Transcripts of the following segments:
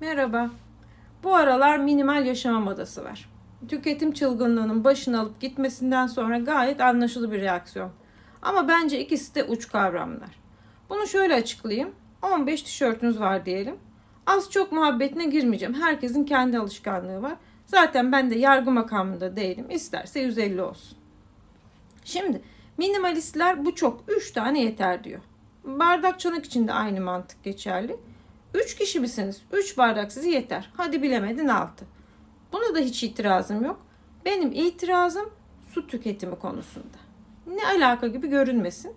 Merhaba. Bu aralar minimal yaşama modası var. Tüketim çılgınlığının başını alıp gitmesinden sonra gayet anlaşılır bir reaksiyon. Ama bence ikisi de uç kavramlar. Bunu şöyle açıklayayım. 15 tişörtünüz var diyelim. Az çok muhabbetine girmeyeceğim. Herkesin kendi alışkanlığı var. Zaten ben de yargı makamında değilim. İsterse 150 olsun. Şimdi minimalistler bu çok 3 tane yeter diyor. Bardak çanak için de aynı mantık geçerli. 3 kişi misiniz? 3 bardak size yeter. Hadi bilemedin 6. Buna da hiç itirazım yok. Benim itirazım su tüketimi konusunda. Ne alaka gibi görünmesin.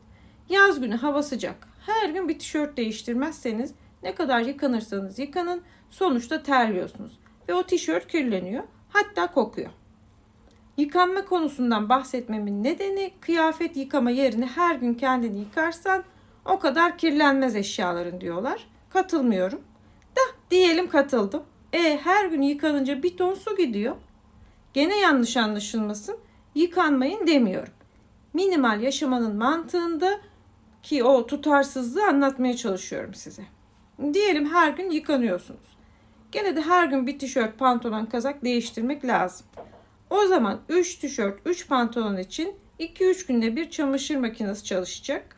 Yaz günü hava sıcak. Her gün bir tişört değiştirmezseniz ne kadar yıkanırsanız yıkanın sonuçta terliyorsunuz. Ve o tişört kirleniyor. Hatta kokuyor. Yıkanma konusundan bahsetmemin nedeni kıyafet yıkama yerine her gün kendini yıkarsan o kadar kirlenmez eşyaların diyorlar. Katılmıyorum. Da diyelim katıldım. E her gün yıkanınca bir ton su gidiyor. Gene yanlış anlaşılmasın. Yıkanmayın demiyorum. Minimal yaşamanın mantığında ki o tutarsızlığı anlatmaya çalışıyorum size. Diyelim her gün yıkanıyorsunuz. Gene de her gün bir tişört, pantolon, kazak değiştirmek lazım. O zaman 3 tişört, 3 pantolon için 2-3 günde bir çamaşır makinesi çalışacak.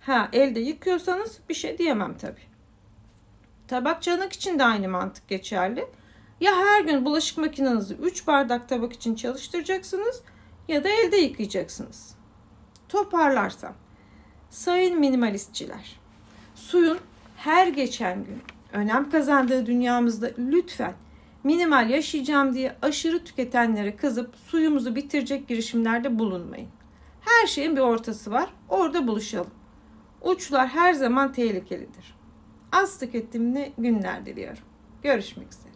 Ha elde yıkıyorsanız bir şey diyemem tabi. Tabak çanak için de aynı mantık geçerli. Ya her gün bulaşık makinenizi 3 bardak tabak için çalıştıracaksınız ya da elde yıkayacaksınız. Toparlarsam. Sayın minimalistçiler. Suyun her geçen gün önem kazandığı dünyamızda lütfen minimal yaşayacağım diye aşırı tüketenlere kızıp suyumuzu bitirecek girişimlerde bulunmayın. Her şeyin bir ortası var. Orada buluşalım. Uçlar her zaman tehlikelidir. Az tüketimli günler diliyorum. Görüşmek üzere.